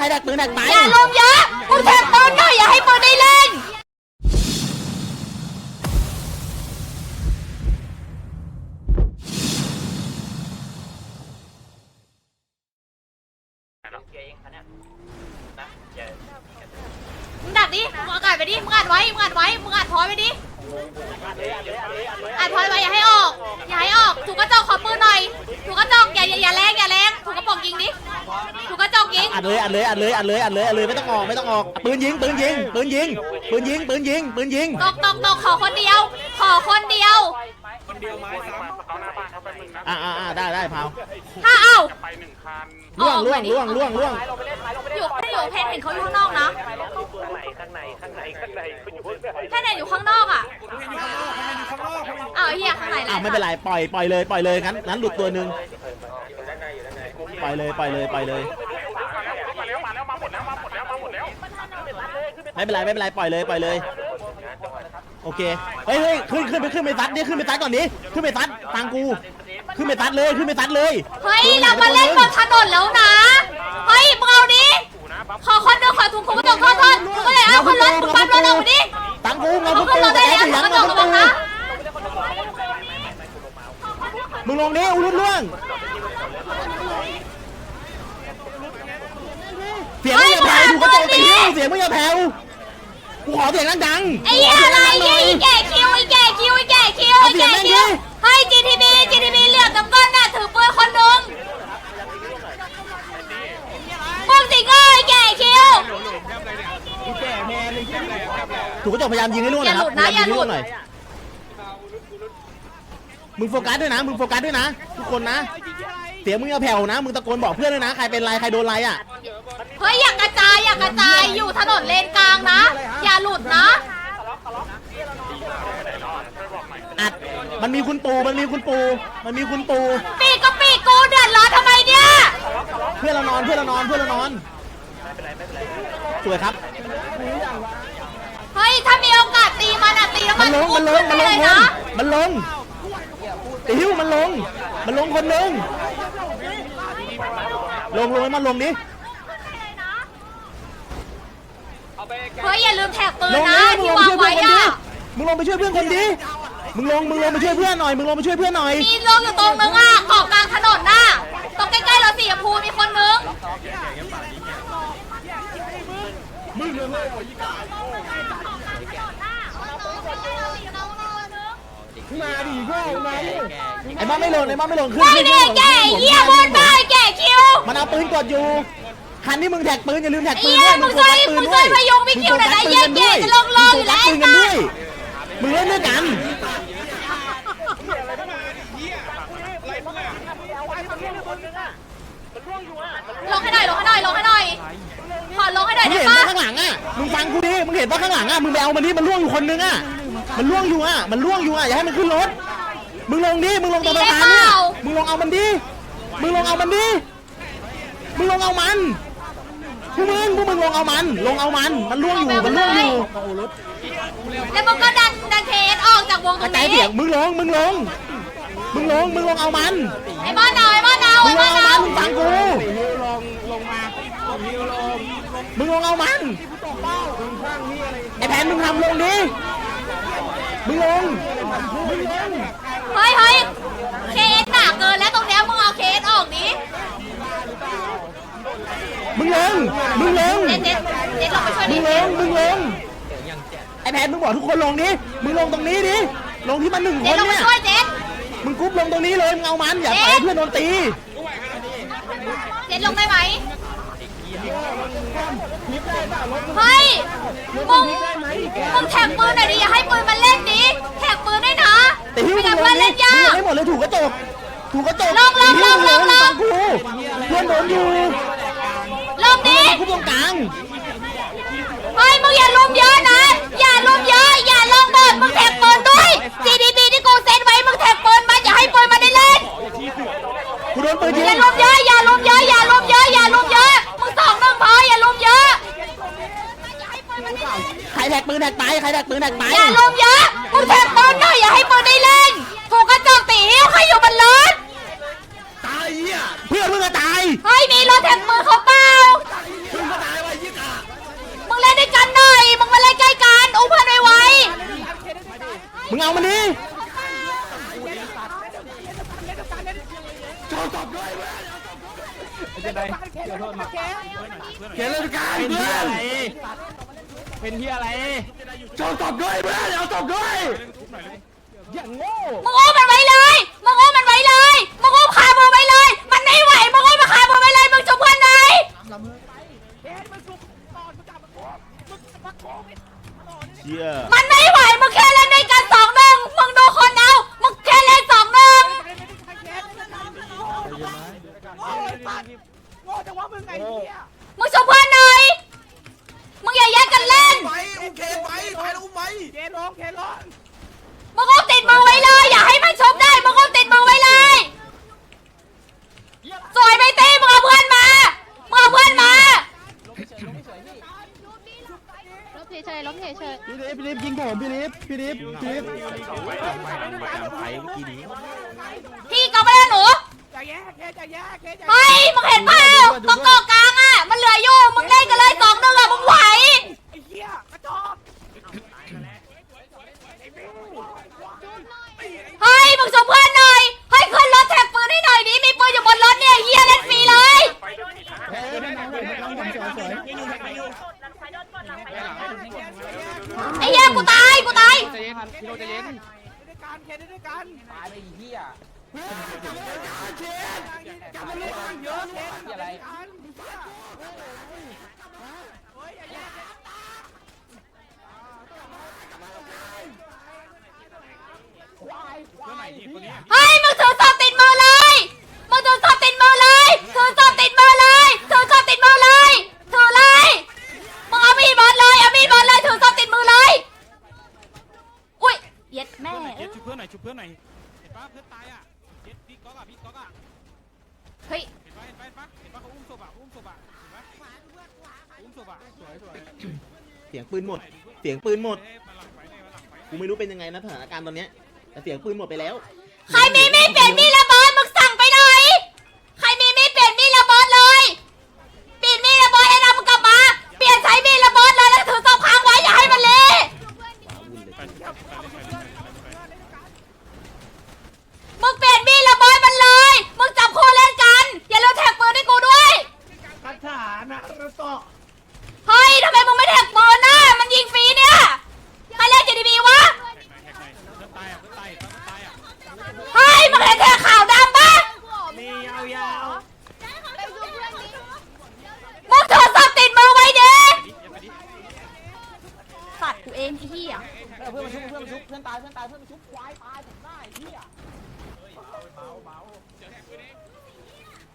ใครแท็กปืนแท็กไปอย่าลงเยอะมึงแทงปืนหน่อยอย่าให้ปืนได้เล่นมึงดัดดิมึงอัดไปดิมึงอัดไว้มึงอัดไว้มึงอัดพอยไปดิ อัดพอยไว้อย่าให้ออก อย่าให้ออก ถูกกระจกขอปืนหน่อย ถูกกระจกอย่าอย่าอย่าแรงอย่าแรงถูกกระป๋องยิงดิ ถูกกระจกยิง อัดเลยอัดเลยอัดเลยอัดเลยอัดเลยอัดเลยไม่ต้องออกไม่ต้องออกปืนยิงปืนยิงปืนยิงปืนยิงปืนยิงปืนยิงตกตกตกขอคนเดียว ขอคนเดียวอ่าอ่าอ่าได้ได้พาวถ้าเอ้า ล่วงล่วงล่วงล่วงล่วงอยู่ไม่ได้อยู่เพนเห็นเขาอยู่ข้างนอกนะแค่ไหนอยู่ข้างนอกอะอ้าวเฮียข้างในอ่าไม่เป็นไรปล่อยปล่อยเลยปล่อยเลยงั้นงั้นหลุดตัวหนึ่งปล่อยเลยปล่อยเลยปล่อยเลยไม่เป็นไรไม่เป็นไรปล่อยเลยปล่อยเลยโอเคเฮ้ยเฮ้ยขึ้นขึ้นไปขึ้นไปซัดดิขึ้นไปซัดก่อนดิขึ้นไปซัดฟังกู ขึ้นไปซัดเลยขึ้นไปซัดเลยเฮ้ยเรามาเล่นบนถนนแล้วนะ เฮ้ยมึงเอาดิขอคนเดียวขอถุงถุงกระจกโทษโทษมึงก็เลยเอาคนรถมึงปั๊มรถออกมาดิฟังกูเงามึพุงทขึ้นโตรถแต่ได้แกแล้วเสีถุยงงกระจเงากพุทโตระจกระวังนะมึงลงดิอุลุล่วงเสียงมึงอย่าแผ่วถูกกระจกตีหิ้วเสียงมึงอย่าแผ่วกูขอเสียงดังๆไอ้เหี้ยอะไรเหี้ยไอ้แก่คิวไอ้แก่คิวไอ้แก่คิวไอ้แก่คิวเฮ้ย GTB GTB เหลือบน้ำเงินน่ะถือปืนคนหนึงมึงสิงเอ้ยแก่คิว ถูกกระจกพยายามยิงให้ล่วงหน่อยครับอย่าหลุดนะอย่าหลุดพมงงใน่อยมึงโฟกัสด้วยนะ มึงโฟกัสด้วยนะ ทุกคนนะ เสียงมึงอย่าแผ่วนะ มึงตะโกนบอกเพื่อนด้วยนะ ใครเป็นไรใครโดนไรอะ เฮ้ยอย่ากระจายอย่ากระจายอยู่ถนนเลนกลางนะ อย่าหลุดนะอัด มันมีคุณปูมันมีคุณปูมันมีคุณปูปีกก็ปีกกูเดือดร้อนทำไมเนี่ย เพื่อนเรานอนเพื่อนเรานอนเพื่อนเรานอนสวยครับ เฮ้ย ถ้ามีโอกาสตีมันอะตีแล้วมัมันนลงมันลงมันลงเลยคนนะมันลงตีหิ้วมันลง มันลงคนหนึ่งลงลงให้มันลงดิเฮ้ย อย่าลืมแท็กปืนลงนะดิมึงที่ลงวางไปช่วยไว้เพื่อนคนดิอะมึงลงไปช่วยเพื่อนคนดิ มึงลงมึงลงไปช่วยเพื่อนหน่อยมึงลงไปช่วยเพื่อนหน่อย มีลงอยู่ตรงนึงอะเกาะกลางถนนน่ะตรงใกล้ๆรถสีชมพูมีคนนึงไอ้บ้าไม่ลงไอ้บ้าไม่ลงขึ้นไอ้ขึ้นเนี่ยแก่เหี้ยวนไปแก่คิวมันเอาปืนกดอยู่คันที่มึงแท็กปืนอย่าลืมแท็กปืนไอ้ด้วยเหี้ยมึงโฟกัสปืนมึงด้ช่ววยยมึงช่วยพยุงพี่คิวหน่อยนะเหี้ยแก่จะลงรออยู่แล้วมึงโฟกัสปืนกันด้วยมึงเล่นด้วยกัน ลงให้หน่อยลงให้หน่อยลงให้หน่อยขอลงให้หน่อยมึงได้เห็นปะว่าข้างหลังอะ มึงฟังกูดิ มึงเห็นว่าข้างหลังอะ มึงไปเอามันดิมันล่วงอยู่คนนึงอะ มันล่วงอยู่อะ มันล่วงอยู่อะ อย่าให้มันขึ้นรถ มึงลงดิ มึงลงตรงสะพานเนี่ยมึงลงเอามันดิ มึงลงเอามันดิ มึงลงเอามันพวกมึงพวกมึงลงเอามัน ลงเอามัน มันล่วงอยู่ มันล่วงอยู่แล้วมึงก็ดันดันเคสออกจากวงตกรระงจายนี้เสียงมึงลง มึงลง มึงลง มึงลงเอามัน ไอ้บ้านเอาไอ้บ้านเอามึไอ้งลบ้างนเอาเอามันมึงฟังกูมึงลงเอามันไอ้แผนมึงทำลงดิ มึงลง มึงลง เฮ้ยเฮ้ยเคสหนักเกินแล้วตรงเนี้ยมึงเอาเคสออกดิมึงลง มึงลงเจ็ดเจ็ดเจ็ดลงไปช่วยมึดิงลง มึงลง ไอ้แผนมึงบอกทุกคนลงดิ มึงลงตรงนี้ดิ ลงที่มันหนึ่งคเจ็ดนลงไปเนี่ย ช่วยเจ็ด มึงกรุ๊ปลงตรงนี้เลยมึงเอามันอย่าปล่อยให้เพื่อนโดนตีเจ็ดลงได้ไหมเฮ้ยมึงมึงแท็กปืนหน่อยดิอย่าให้ปืนมันเล่นดิแท็กปืนด้วยนะตีหิ้วไม่มึงั้งนลเพื่องนดิเล่นยากมึงลงให้หมดเลยถูกกระจกถูกกระจกลงลงตีหิ้วมึลงลงฟังกูเพื่อนโดนอยู่ลงดิกูตรงกลางเฮ้ยมึงอย่าลุมเยอะนะ อย่าลุมเยอะ อย่าลงบอดมึงแท็กปืน ใครแท็กปืนแท็กไปใครแท็กปืนแท็กไปอย่าลงเยอะมึงแทงปืนหน่อยอย่าให้ปืนได้เล่นถูกกระจกตีหิ้วใครอยู่บนรถตายเหี้เพื่อนเพื่อนตายเฮ้ยมีรถแทงมือเขาเปล่ามึงเล่นด้วยกันหน่อยมึงมาเล่นใกล้กันอุ้มเพื่นไว้มึงเอามันดิโชว์ตบด้วยเขียวเกลือกันเพื่อน ฮียอะไรจบจบด้วยเพื่อนเอาจบด้วยอย่างโง่มึงอุ้มมันไว้เลยมึงอุ้มมันไว้เลยมึงอุ้มขามือไว้เลย มันไม่ไหวมึงอุ้มมาขามือไว้เลยมึงจุบเพื่อนไหนเชี่ยมันไม่ไหวมึงแค่เล่นด้วยกันสองหนึ่งมึงดูคนเอามึงแค่เล่นสองหนึ่งมึงจุบเพื่อนหน่อยมึงอย่าแยกกันเล่น ไปอุ้ มเคนไปไปแล้วอุ้มไปมึงอุ้มติดมือไว้เลย อย่าให้มันชกได้มึงอุ้มติดมือไว้เลย สวยไหมตีมึงเอาเพื่อนมามึงเอาเพื่อนมา ล้มเฉยๆล้มเฉยพี่ลิฟพี่ลิฟยิงผมพี่ลิฟพี่ลิฟพี่ลิฟไปเมื่อกี้นี้พี่ก็ไม่ได้หนูเฮ้ย มึงเห็นเปล่าตรงเกาะกลางอะ มันเหลืออยู่ มึงเล่นกันเลย ยจะเย็นด้วยกันเคนด้วยกันตายไปเหี้ที่อะาเลยเคนกับมาเลนเยอะเคนอะไรเฮ้ยอย่าแยก แม่ เจ็ดชุบเพื่อนหน่อยชุบเพื่อนหน่อยเห็นปะเพื่อนตายอะเจ็ดพี่ก๊อกอะพี่ก๊อกอะเฮ้ย เห็นปะเห็นปะเห็นปะเห็นปะเขาอุ้มศพอะอุ้มศพอะเห็นปะอุ้มศพอะสวยสวยเสียงปืนหมด เสียงปืนหมดเอ้ยมาหลังไฟเลยมาหลังไฟกูไม่รู้เป็นยังไงนะสถานการณ์ตอนเนี้ย แต่เสียงปืนหมดไปแล้ว ใครมีมีดเปลี่ยนมีดระเบิดมึงสั่งไปหน่อย ใครมีมีดเปลี่ยนมีดระเบิดเลย เปลี่ยนมีดระเบิดให้เรามึงกลับมา เปลี่ยนใช้มีดระเบิดเลยแล้วถือศพค้างไว้อย่าให้มันเละ ไปชุบไปชุบไปเลยไปเลยไปเลยไปเลย มึงเปลี่ยนมีดระเบิดมันเลย มึงจับคู่เล่นกัน อย่าลืมแท็กปืนให้กูด้วย คัดฐานนะแล้วก็ เฮ้ยทำไมมึงไม่แท็กปืนน่ะ มันยิงฟรีเนี่ย ใครเล่น JDB วะ แท็กหน่อยแท็กหน่อยเพื่อนตายอะเพื่อนตายเพื่อนตายอะ เฮ้ย มึงเห็นแท็กขาวดำปะ นี่ยาว มึงถือศพติดมือไว้ดิ ไปดิอย่าไปดิ สัตว์กูเองไอ้เหี้ย เพื่อนมาชุบ เพื่อนมาชุบเพื่อนตายเพื่อนตายเพื่อนมาชุบควายตายผมได้เฮีย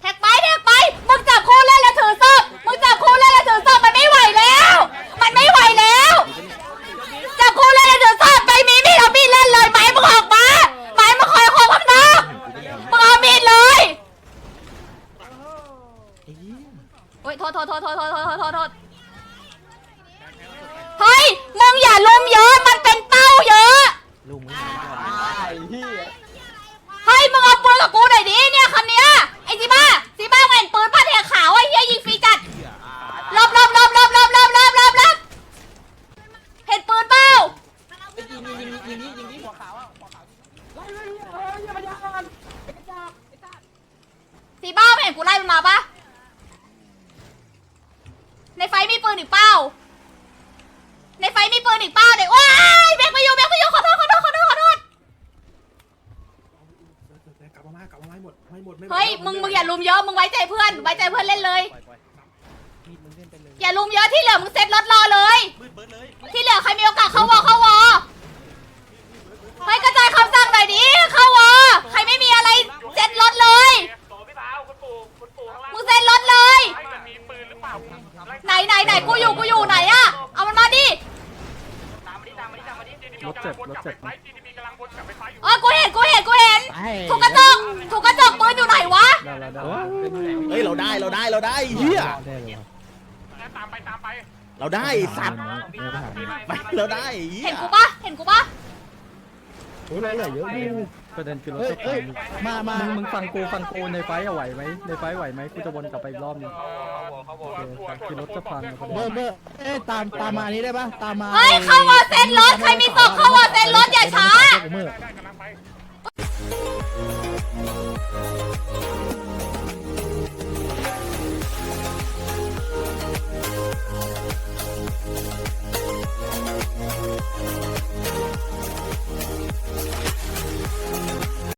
แท็กไปแท็กไป มึงจับคู่เล่นแล้วถือศพมึงจับคู่เล่นแล้วถือศพมันไม่ไหวแล้ว มันไม่ไหวแล้ว จับคู่เล่นแล้วถือศพไปมีมีดเอามีดเล่นเลยไหมมึงออกมาไหมมึงคอยคอข้างนอกมึงเอามีดเลยโอ้ยโทษโทษโทษโทษโทษโทษโทษโทษโทษเฮ้ย มึงอย่าลุมเยอะ มันเป็นเต้าเยอะ ลุงมึงตายเฮียเฮ้ยมึงเอาปืนกับกูหน่อยดิเนี่ยคันเนี้ยไอ้จีบ้าจีบ้าแม่งปืนป้าแทขา ลุมเยอะมึงไว้ใจเพื่อนไว้ใจเพื่อนเล่นเลย อย่าลุมเยอะที่เหลือมึงเซ็ตรถรอเลย ที่เหลือใครมีโอกาสเข้าวอเข้าวอ น่เลยตามไปตามไปเราได้สัตว์ไปเราได้เห็นกูปะเห็นกูปะโอ้ยเหลือเยอะดิประเด็นคือเราจะไปมามามึงมึงฟังกูฟังกูในไฟท์อะไหวไหมในไฟไหวไหมกูจะวนกลับไปอีกรอบนึงโอเคคือรถจะพังเบอร์เบอร์เอ้ยตามตามมาอันนี้ได้ปะตามมาเฮ้ยเข้าวอเซนรถใครมีศพเข้าวอเซนรถอย่าช้า ได้ได้กำลัง